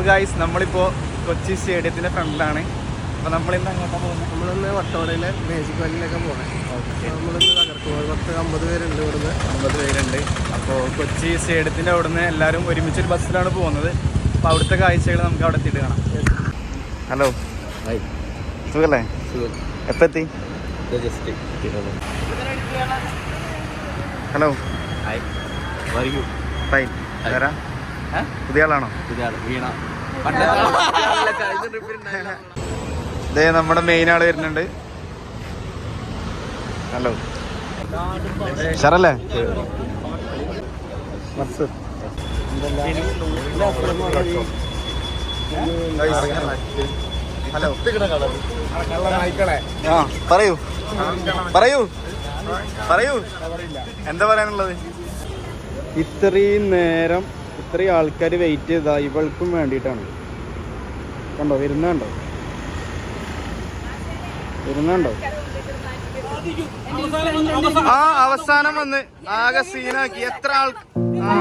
അപ്പോൾ ഗായ്സ് നമ്മളിപ്പോൾ കൊച്ചി സ്റ്റേഡിയത്തിന്റെ ഫ്രണ്ടിലാണ്. അപ്പോൾ നമ്മളിന്ന് അങ്ങോട്ടാണ് പോകുന്നത് നമ്മളിന്ന് വട്ടോടയിലെ മേജിക് വാലിയിലൊക്കെ പോകണം നമ്മളിന്ന് തകർക്കും ഒരു പത്ത് അമ്പത് പേരുണ്ട് ഇവിടുന്ന്. അമ്പത് പേരുണ്ട്. അപ്പോൾ കൊച്ചി സ്റ്റേഡിയത്തിന്റെ അവിടുന്ന് എല്ലാവരും ഒരുമിച്ചൊരു ബസ്സിലാണ് പോകുന്നത്. അപ്പോൾ അവിടുത്തെ കാഴ്ചകൾ നമുക്ക് അവിടെ എത്തിയിട്ട് കാണാം. ഹലോ സുഖല്ലേ? എപ്പോൾ എത്തി? ഹലോ ഫൈൻ വരാം. പുതിയ ആളാണോ? ഇതേ നമ്മുടെ മെയിൻ ആൾ വരുന്നുണ്ട്. ഹലോ ഷറല്ലേ ബസ് ഹലോ ആ പറയൂ. പറയൂ. പറയൂ. എന്താ പറയാനുള്ളത്? ഇത്രയും നേരം ഇത്രയും ആൾക്കാർ വെയിറ്റ് ചെയ്താൽ ഇവൾക്കും വേണ്ടിയിട്ടാണ്. കണ്ടോ? വരുന്നുണ്ടോ? വരുന്നുണ്ടോ? ആ അവസാനം വന്ന് ആകെ സീനാക്കി എത്ര ആൾ ആ.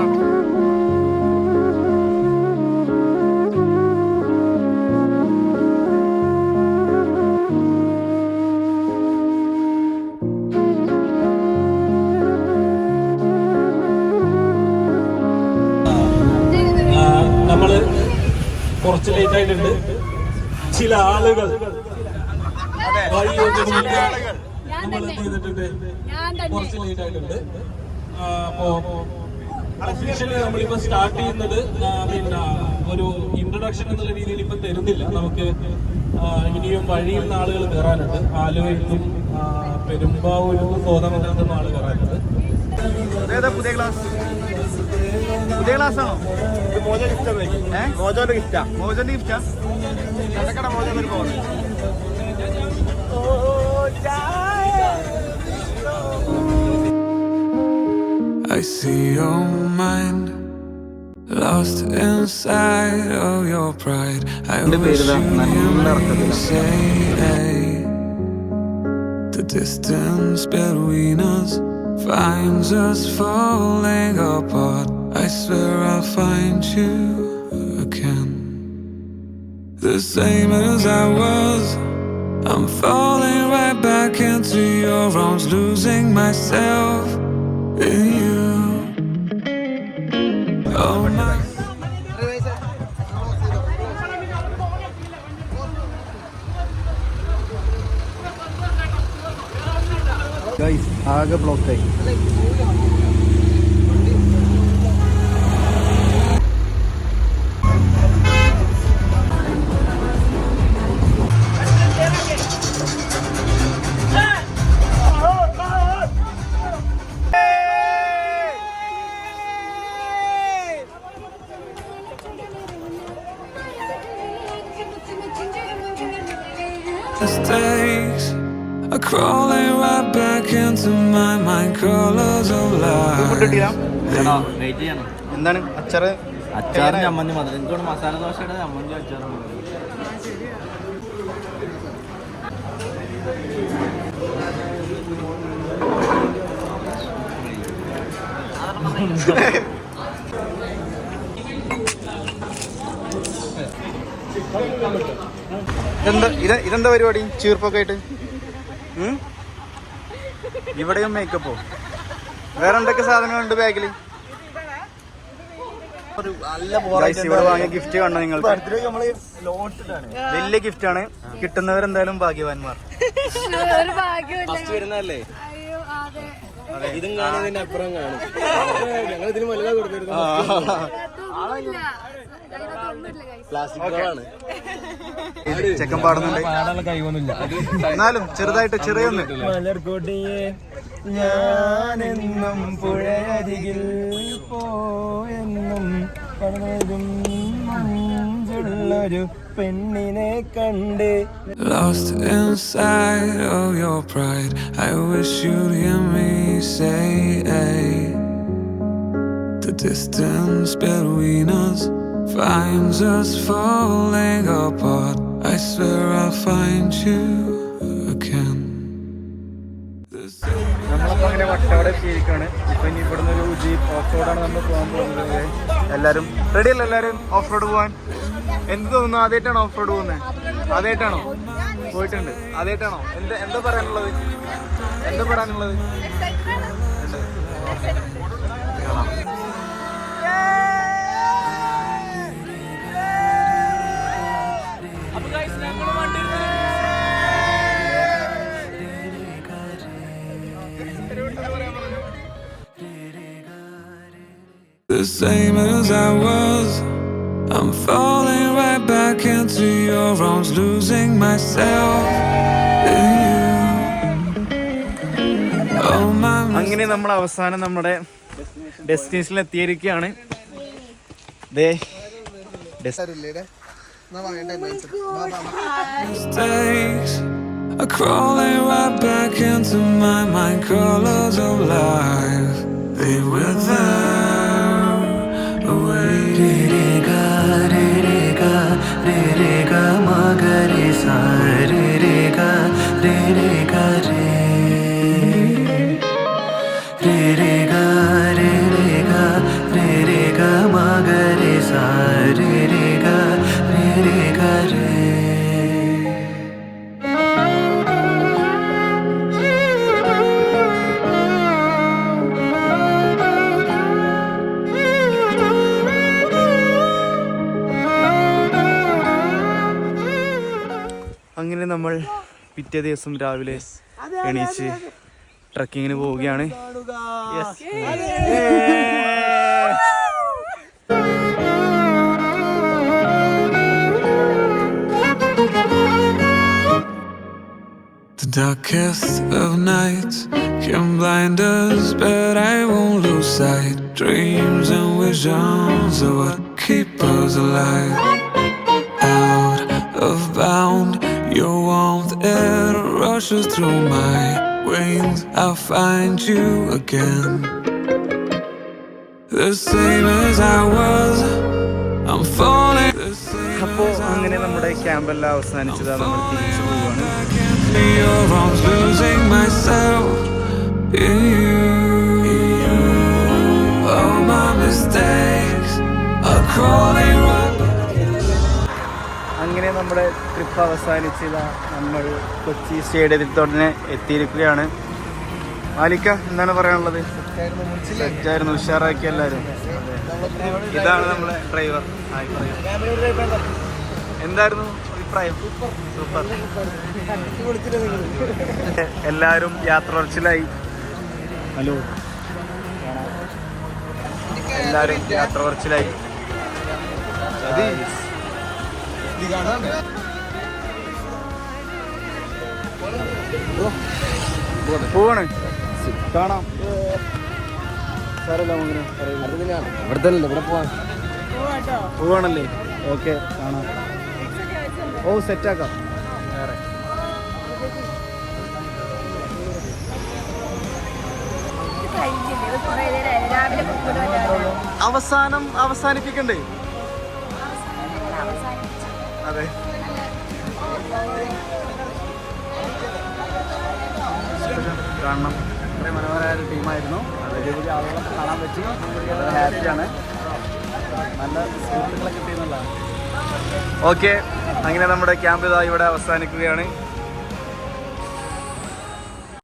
കുറച്ച് ലേറ്റ് ആയിട്ടുണ്ട് ചില ആളുകൾ. നമ്മൾ എന്ത് ചെയ്തിട്ടുണ്ട്? കുറച്ച് ലേറ്റ് ആയിട്ടുണ്ട് അപ്പോ ഒഫീഷ്യലി നമ്മളിപ്പോ സ്റ്റാർട്ട് ചെയ്യുന്നത് പിന്നെ ഒരു ഇൻട്രൊഡക്ഷൻ എന്നുള്ള രീതിയിൽ ഇപ്പൊ തരുന്നില്ല. നമുക്ക് ഇനിയും വഴിയിൽ നിന്ന് ആളുകൾ കയറാനുണ്ട്. ആലുവയിലും പെരുമ്പാവൂരിൽ നിന്നും കോതമംഗലത്തു ആൾ കയറാനുണ്ട്. പുതിയ ക്ലാസ് പുതിയ ക്ലാസ് ആണോ? മോജോന്റെ ഗിഫ്റ്റാ മോജോന്റെ ഗിഫ്റ്റാ ചട്ടക്കട മോജോന്റെ ഒരു I see your mind lost inside of your pride. I wish you ദാ say say the distance between us finds us falling apart. I swear I'll find you again, the same as I was. I'm falling right back into your arms, losing myself in you. Oh my. Guys ആകെ ബ്ലോക്കായി mistakes are crawling right back into my mind. Colors of. കിട്ടിയാ എന്താണ് അച്ചാറ് അച്ചാറും ചമ്മന്തി മതി എനിക്കോട് മസാല ദോശയുടെ ചമ്മന്തി അച്ചാറും മതി. ഇതെന്താ ഇത് ഇതെന്താ പരിപാടി? ചീർപ്പൊക്കെ ആയിട്ട്? ഇവിടെയും മേക്കപ്പോ വേറെ എന്തൊക്കെ സാധനങ്ങളുണ്ട് ബാഗിൽ ഗൈസ് ഇവിടെ വാങ്ങിയ ഗിഫ്റ്റ് കാണണം നിങ്ങൾ വലിയ ഗിഫ്റ്റ് ആണ്. കിട്ടുന്നവരെന്തായാലും ഭാഗ്യവാന്മാർ. ഒരു ഭാഗ്യമില്ല വരുന്നതല്ലേ? അയ്യോ അതെ. ഇതും കാണുന്നതിന്റെ അപ്പുറം കാണും. ഞങ്ങൾ ഇതിന് വലുതാ കൊടുത്തിരുന്നു. പ്ലാസ്റ്റിക് കവറാണ് ചെക്കൻ പാടുന്നുണ്ട്. എന്നാലും ചെറുതായിട്ട് ചെറിയൊന്ന്. മലർകൊടിയെ ഞാനെന്നും പുഴയരികിൽ പോയെന്നും പടരും മഞ്ചുള്ളൊരു പെണ്ണിനെ കണ്ട്. Lost inside of your pride. I wish you'd hear me say, the distance between us finds us falling apart. I swear I'll find you again. The same നമ്മളപ്പോ അങ്ങനെ വട്ടവടെ എത്തിയിരിക്കാണ് ഇപ്പൊ ഇനി ഇവിടുന്ന് ഒരു ജീപ്പ് ഓഫ് റോഡാണ് നമ്മൾ പോകാൻ പോകുന്നത്. എല്ലാവരും റെഡി അല്ല എല്ലാരും ഓഫ് റോഡ് പോകാൻ? എന്ത് തോന്നുന്നു? ആദ്യമായിട്ടാണോ ഓഫ് റോഡ് പോകുന്നത് ആദ്യമായിട്ടാണോ പോയിട്ടുണ്ട്. ആദ്യമായിട്ടാണോ എന്താ എന്താ പറയാനുള്ളത്? എന്താ പറയാനുള്ളത്. കാണാം. The same as I was. I'm falling right back into your arms, losing myself in you. Oh, my അങ്ങനെ നമ്മൾ അവസാനം നമ്മുടെ ഡെസ്റ്റിനേഷനിൽ എത്തിയിരിക്കുകയാണ് ദേ mistakes are crawling right back into my mind. Colors of life, they रे रे ग रे रे ग रे रे ग നമ്മൾ പിറ്റേ ദിവസം രാവിലെ എണീച്ച് ട്രക്കിങ്ങിന് പോവുകയാണ് The darkest of nights can blind us, but I won't lose sight. Dreams and visions are what keep us alive. Out of bound, your warmth it rushes through my wings. I'll find you again. The same as I was, I'm falling. The same അപ്പോൾ as I അങ്ങനെ നമ്മുടെ ക്യാമ്പെല്ലാം അവസാനിച്ചതാ നമ്മൾ തിരിച്ചു പോവുകയാണ് I can't feel your arms, losing myself in you. All my mistakes are crawling right അങ്ങനെ നമ്മുടെ trip അവസാനിച്ചതാ നമ്മൾ കൊച്ചി സ്റ്റേഡിയത്തിൽ തന്നെ എത്തിയിരിക്കുകയാണ്. മാലിക്ക എന്താണ് പറയാനുള്ളത്? സെറ്റായിരുന്നു ഉഷാറാക്കി എല്ലാവരും ഇതാണ് നമ്മളെ ഡ്രൈവർ എന്തായിരുന്നു അഭിപ്രായം? സൂപ്പർ എല്ലാവരും യാത്ര ഉറച്ചിലായി ഹലോ എല്ലാവരും യാത്ര ഉറച്ചിലായി പോവാണ്. കാണാം. അങ്ങനെ ഇവിടെ തന്നെ ഇവിടെ പോവാൻ പോവാണല്ലേ? ഓക്കെ കാണാം. ഓ സെറ്റാക്കാം. വേറെ അവസാനം അവസാനിപ്പിക്കണ്ടേ? അതെ. കാണണം അത്രയും മനോഹരമായ ഒരു ടീമായിരുന്നു. വലിയ വലിയ ആളുകളൊക്കെ കാണാൻ പറ്റി. വളരെ ഹാപ്പിയാണ്. നല്ല സുഹൃത്തുക്കളെ കിട്ടിയെന്നുള്ളതാണ്. ഓക്കെ. അങ്ങനെ നമ്മുടെ ക്യാമ്പ് ഇതാ ഇവിടെ അവസാനിക്കുകയാണ്.